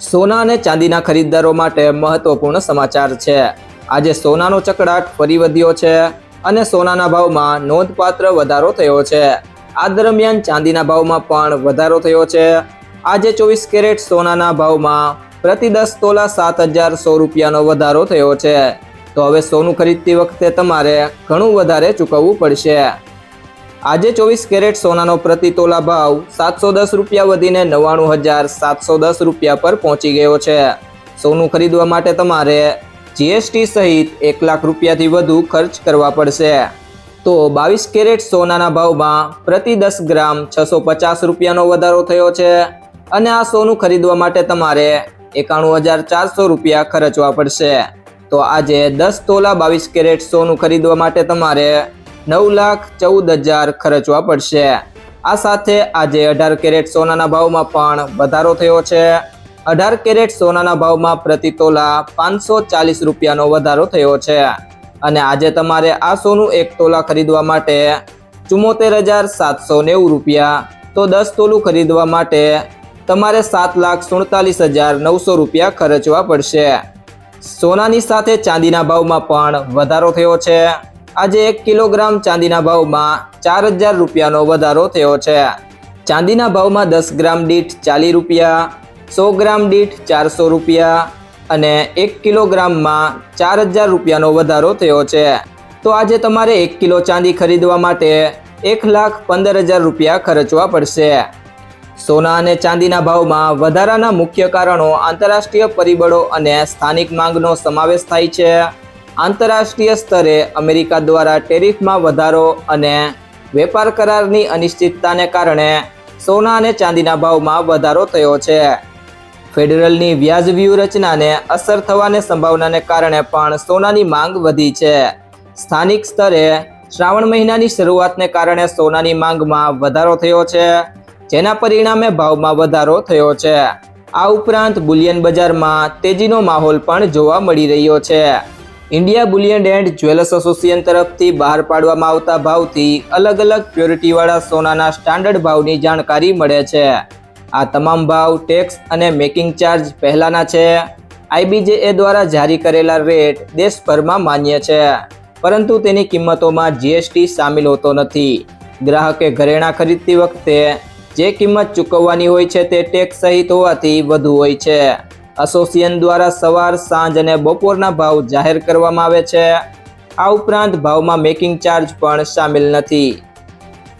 સોના અને ચાંદીના ખરીદદારો માટે મહત્વપૂર્ણ સમાચાર છે. આજે સોનાનો ચકડાટ ફરી વધ્યો છે અને સોનાના ભાવમાં નોંધપાત્ર વધારો થયો છે. આ દરમિયાન ચાંદીના ભાવમાં પણ વધારો થયો છે. આજે ચોવીસ કેરેટ સોનાના ભાવમાં પ્રતિ દસ તોલા સાત હજાર સો રૂપિયાનો વધારો થયો છે. તો હવે સોનું ખરીદતી વખતે તમારે ઘણું વધારે ચૂકવવું પડશે. આજે ચોવીસ કેરેટ સોનાનો પ્રતિ તોલા ભાવ સાતસો દસ રૂપિયા વધીને નવ્વાણું હજાર સાતસો દસ રૂપિયા પર પહોંચી ગયો છે. સોનું ખરીદવા માટે તમારે જીએસટી સહિત એક લાખ રૂપિયાથી વધુ ખર્ચ કરવા પડશે. તો બાવીસ કેરેટ સોનાના ભાવમાં પ્રતિ દસ ગ્રામ છસો પચાસ રૂપિયાનો વધારો થયો છે. અને આ સોનું ખરીદવા માટે તમારે એકાણું હજાર ચારસો રૂપિયા ખર્ચવા પડશે. તો આજે દસ તોલા બાવીસ કેરેટ સોનું ખરીદવા માટે તમારે નવ લાખ ચૌદ હજાર ખર્ચવા પડશે. આ સાથે આજે અઢાર કેરેટ સોનાના ભાવમાં પણ વધારો થયો છે. અઢાર કેરેટ સોનાના ભાવમાં પ્રતિ તોલા પાંચસો ચાલીસ રૂપિયાનો વધારો થયો છે. અને આજે તમારે આ સોનું એક તોલા ખરીદવા માટે ચુમ્મોતેર હજાર સાતસો નેવું રૂપિયા, તો દસ તોલું ખરીદવા માટે તમારે સાત લાખ સુડતાલીસ હજાર નવસો રૂપિયા ખર્ચવા પડશે. સોનાની સાથે ચાંદીના ભાવમાં પણ વધારો થયો છે. આજે એક કિલોગ્રામ ચાંદીના ભાવમાં ચાર હજાર રૂપિયાનો વધારો થયો છે. ચાંદીના ભાવમાં દસ ગ્રામ દીઠ ચાલીસ રૂપિયા, સો ગ્રામ દીઠ ચારસો રૂપિયા અને એક કિલોગ્રામમાં ચાર હજાર રૂપિયાનો વધારો થયો છે. તો આજે તમારે એક કિલો ચાંદી ખરીદવા માટે એક લાખ પંદર હજાર રૂપિયા ખર્ચવા પડશે. સોના અને ચાંદીના ભાવમાં વધારાના મુખ્ય કારણો આંતરરાષ્ટ્રીય પરિબળો અને સ્થાનિક માંગનો સમાવેશ થાય છે. આંતરરાષ્ટ્રીય સ્તરે અમેરિકા દ્વારા ટેરિફમાં વધારો અને વેપાર કરારની અનિશ્ચિતતાને કારણે સોના અને ચાંદીના ભાવમાં વધારો થયો છે. ફેડરલની વ્યાજ વ્યૂહરચનાને અસર થવાને સંભાવનાને કારણે પણ સોનાની માંગ વધી છે. સ્થાનિક સ્તરે શ્રાવણ મહિનાની શરૂઆતને કારણે સોનાની માંગમાં વધારો થયો છે, જેના પરિણામે ભાવમાં વધારો થયો છે. આ ઉપરાંત બુલિયન બજારમાં તેજીનો માહોલ પણ જોવા મળી રહ્યો છે. India bullion and jewellers association તરફથી બહાર પાડવામાં આવતા ભાવથી અલગ અલગ પ્યોરિટીવાળા સોનાના સ્ટાન્ડર્ડ ભાવની જાણકારી મળે છે. આ તમામ ભાવ, ટેક્સ અને મેકિંગ ચાર્જ પહેલાંના છે. આઈબીજેએ દ્વારા જારી કરેલા રેટ દેશભરમાં માન્ય છે. પરંતુ તેની કિંમતોમાં જીએસટી સામેલ હોતો નથી. ગ્રાહકે ઘરેણાં ખરીદતી વખતે જે કિંમત ચૂકવવાની હોય છે તે ટેક્સ સહિત હોવાથી વધુ હોય છે. એસોસિએશન દ્વારા સવાર, સાંજ અને બપોરના ભાવ જાહેર કરવામાં આવે છે. આ ઉપરાંત ભાવમાં મેકિંગ ચાર્જ પણ સામેલ નથી.